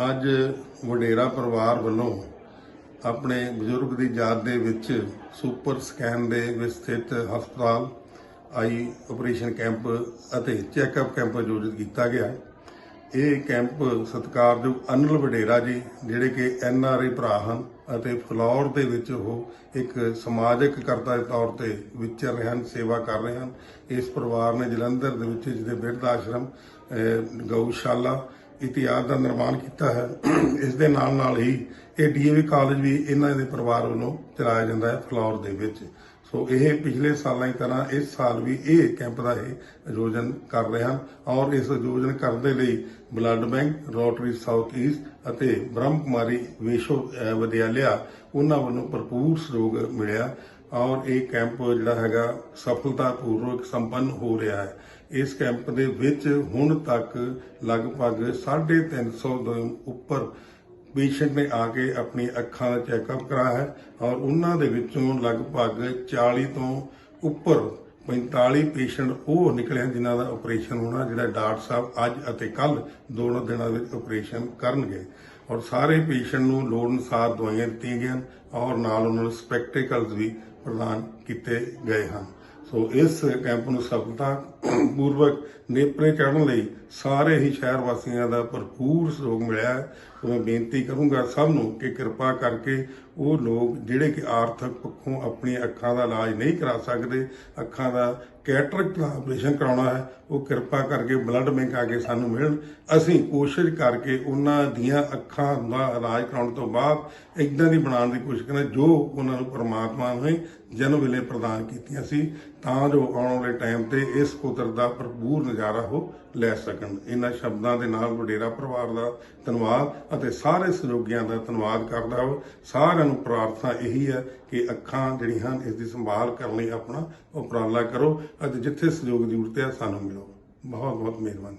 ਅੱਜ ਵਡੇਰਾ ਪਰਿਵਾਰ ਵੱਲੋਂ ਆਪਣੇ ਬਜ਼ੁਰਗ ਦੀ ਯਾਦ ਦੇ ਵਿੱਚ ਸੁਪਰ ਸਕੈਨ ਦੇ ਵਿੱਚ ਸਥਿਤ ਹਸਪਤਾਲ, ਆਈ ਆਪਰੇਸ਼ਨ ਕੈਂਪ ਅਤੇ ਚੈੱਕਅਪ ਕੈਂਪ ਆਯੋਜਿਤ ਕੀਤਾ ਗਿਆ। ਇਹ ਕੈਂਪ ਸਤਿਕਾਰਯੋਗ ਅਨਿਲ ਵਡੇਰਾ ਜੀ, ਜਿਹੜੇ ਕਿ ਐਨ ਆਰ ਆਈ ਭਰਾ ਹਨ ਅਤੇ ਫਲੌਰ ਦੇ ਵਿੱਚ ਉਹ ਇੱਕ ਸਮਾਜਿਕ ਕਰਤਾ ਦੇ ਤੌਰ ਤੇ ਵਿਚਰ ਰਹੇ ਹਨ, ਸੇਵਾ ਕਰ ਰਹੇ ਹਨ। ਇਸ ਪਰਿਵਾਰ ਨੇ ਜਲੰਧਰ ਦੇ ਵਿੱਚ ਜਿਹਦੇ ਬਿਰਧ ਆਸ਼ਰਮ ਗਊਸ਼ਾਲਾ ਇਤਿਹਾਸ ਦਾ ਨਿਰਮਾਣ ਕੀਤਾ ਹੈ। ਇਸ ਦੇ ਨਾਲ ਨਾਲ ਹੀ ਇਹ ਡੀਏਵੀ ਕਾਲਜ ਵੀ ਇਹਨਾਂ ਦੇ ਪਰਿਵਾਰ ਵੱਲੋਂ ਚਲਾਇਆ ਜਾਂਦਾ ਹੈ ਫਲੋਰ ਦੇ ਵਿੱਚ। ਸੋ ਇਹ ਪਿਛਲੇ ਸਾਲਾਂ ਦੀ ਤਰ੍ਹਾਂ ਇਸ ਸਾਲ ਵੀ ਇਹ ਕੈਂਪ ਦਾ ਇਹ ਆਯੋਜਨ ਕਰ ਰਹੇ ਹਨ ਔਰ ਇਸ ਆਯੋਜਨ ਕਰਨ ਦੇ ਲਈ blood bank, Rotary South East ਅਤੇ ਬ੍ਰਹਮ ਕੁਮਾਰੀ ਵਿਸ਼ਵ ਵਿਦਿਆਲਿਆ ਉਹਨਾਂ ਵੱਲੋਂ ਭਰਪੂਰ ਸਹਿਯੋਗ ਮਿਲਿਆ। ਔਰ ਇਹ ਕੈਂਪ ਜਿਹੜਾ ਹੈਗਾ ਸਫਲਤਾਪੂਰਵਕ ਸੰਪੰਨ ਹੋ ਰਿਹਾ ਹੈ। ਇਸ ਕੈਂਪ ਦੇ ਵਿੱਚ ਹੁਣ ਤੱਕ ਲਗਭਗ 350 ਤੋਂ ਉੱਪਰ ਪੇਸ਼ੈਂਟ ਨੇ ਆ ਕੇ ਆਪਣੀ ਅੱਖਾਂ ਦਾ ਚੈੱਕਅਪ ਕਰਾਇਆ ਹੈ ਔਰ ਉਹਨਾਂ ਦੇ ਵਿੱਚੋਂ ਲਗਭਗ 40 ਤੋਂ ਉੱਪਰ 45 ਪੇਸ਼ੈਂਟ ਉਹ ਨਿਕਲੇ ਹਨ ਜਿਨ੍ਹਾਂ ਦਾ ਆਪਰੇਸ਼ਨ ਹੋਣਾ, ਜਿਹੜਾ ਡਾਕਟਰ ਸਾਹਿਬ ਅੱਜ ਅਤੇ ਕੱਲ ਦੋਨੋਂ ਦਿਨਾਂ ਵਿੱਚ ਆਪਰੇਸ਼ਨ ਕਰਨਗੇ। ਔਰ ਸਾਰੇ ਪੇਸ਼ੈਂਟ ਨੂੰ ਲੋੜ ਅਨੁਸਾਰ ਦਵਾਈਆਂ ਦਿੱਤੀਆਂ ਗਈਆਂ ਹਨ ਔਰ ਨਾਲ ਉਹਨਾਂ ਨੂੰ ਸਪੈਕਟੀਕਲਸ ਵੀ ਪ੍ਰਦਾਨ ਕੀਤੇ ਗਏ ਹਨ। ਸੋ ਇਸ ਕੈਂਪ ਨੂੰ ਸਫਲਤਾ ਪੂਰਵਕ ਨੇਪਰੇ ਚੜ੍ਹਨ ਲਈ ਸਾਰੇ ਹੀ ਸ਼ਹਿਰ ਵਾਸੀਆਂ ਦਾ ਭਰਪੂਰ ਸਹਿਯੋਗ ਮਿਲਿਆ ਹੈ। ਸੋ ਮੈਂ ਬੇਨਤੀ ਕਰੂੰਗਾ ਸਭ ਨੂੰ ਕਿ ਕਿਰਪਾ ਕਰਕੇ ਉਹ ਲੋਕ ਜਿਹੜੇ ਕਿ ਆਰਥਿਕ ਪੱਖੋਂ ਆਪਣੀਆਂ ਅੱਖਾਂ ਦਾ ਇਲਾਜ ਨਹੀਂ ਕਰਾ ਸਕਦੇ, ਅੱਖਾਂ ਦਾ ਕੈਟਰੈਕਟ ਦਾ ਆਪਰੇਸ਼ਨ ਕਰਾਉਣਾ ਹੈ, ਉਹ ਕਿਰਪਾ ਕਰਕੇ ਬਲੱਡ ਬੈਂਕ ਆ ਕੇ ਸਾਨੂੰ ਮਿਲਣ। ਅਸੀਂ ਕੋਸ਼ਿਸ਼ ਕਰਕੇ ਉਹਨਾਂ ਦੀਆਂ ਅੱਖਾਂ ਦਾ ਇਲਾਜ ਕਰਾਉਣ ਤੋਂ ਬਾਅਦ ਇਦਾਂ ਦੀ ਬਣਾਉਣ ਦੀ ਕੋਸ਼ਿਸ਼ ਕਰਾਂ ਜੋ ਉਹਨਾਂ ਨੂੰ ਪਰਮਾਤਮਾ ਨੇ ਜਨਮ ਵੇਲੇ ਪ੍ਰਦਾਨ ਕੀਤੀਆਂ ਸੀ, ਤਾਂ ਜੋ ਆਉਣ ਵਾਲੇ ਟਾਈਮ ਤੇ ਇਸ ਕੁਦਰਤ ਦਾ ਭਰਪੂਰ ਨਜ਼ਾਰਾ ਉਹ ਲੈ ਸਕਣ। ਇਹਨਾਂ ਸ਼ਬਦਾਂ ਦੇ ਨਾਲ ਵਡੇਰਾ ਪਰਿਵਾਰ ਦਾ ਧੰਨਵਾਦ ਅਤੇ ਸਾਰੇ ਸਹਿਯੋਗੀਆਂ ਦਾ ਧੰਨਵਾਦ ਕਰਦਾ ਹਾਂ। ਸਾਰਿਆਂ ਨੂੰ ਪ੍ਰਾਰਥਨਾ ਇਹੀ ਹੈ ਕਿ ਅੱਖਾਂ ਜਿਹੜੀਆਂ ਹਨ, ਇਸ ਦੀ ਸੰਭਾਲ ਕਰਨ ਲਈ ਆਪਣਾ ਉਪਰਾਲਾ ਕਰੋ। ਅਤੇ ਜਿੱਥੇ ਸਹਿਯੋਗ ਦੀ ਜ਼ਰੂਰਤ ਹੈ ਸਾਨੂੰ ਮਿਲੋ। ਬਹੁਤ ਬਹੁਤ ਮਿਹਰਬਾਨੀ।